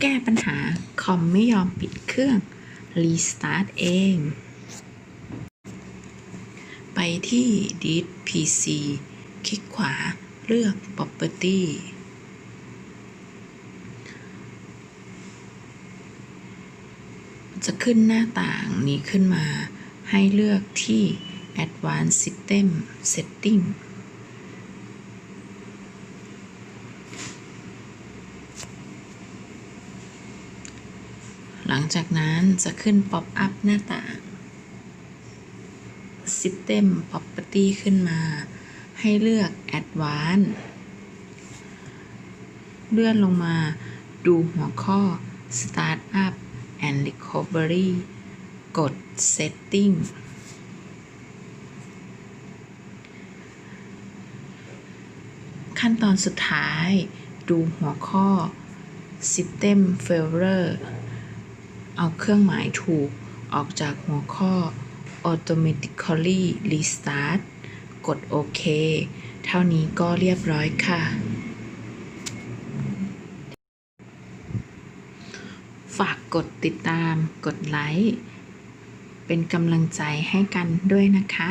แก้ปัญหา คอมไม่ยอมปิดเครื่อง รีสตาร์ทเอง ไปที่ Disk PC คลิกขวาเลือก Property จะขึ้นหน้าต่างนี้ขึ้นมา ให้เลือกที่ Advanced System Setting หลังจากนั้นจะขึ้น Pop up หน้าต่าง System Property ขึ้นมา ให้เลือก Advanced เลื่อนลงมาดูหัวข้อ Startup and Recovery กด Setting ขั้นตอนสุดท้าย ดูหัวข้อ System Failure เอาเครื่องหมายถูกออกจากหัวข้อ Automatically Restart กดโอเค เท่านี้ก็เรียบร้อยค่ะ ฝากกดติดตาม กดไลค์ เป็นกำลังใจให้กันด้วยนะคะ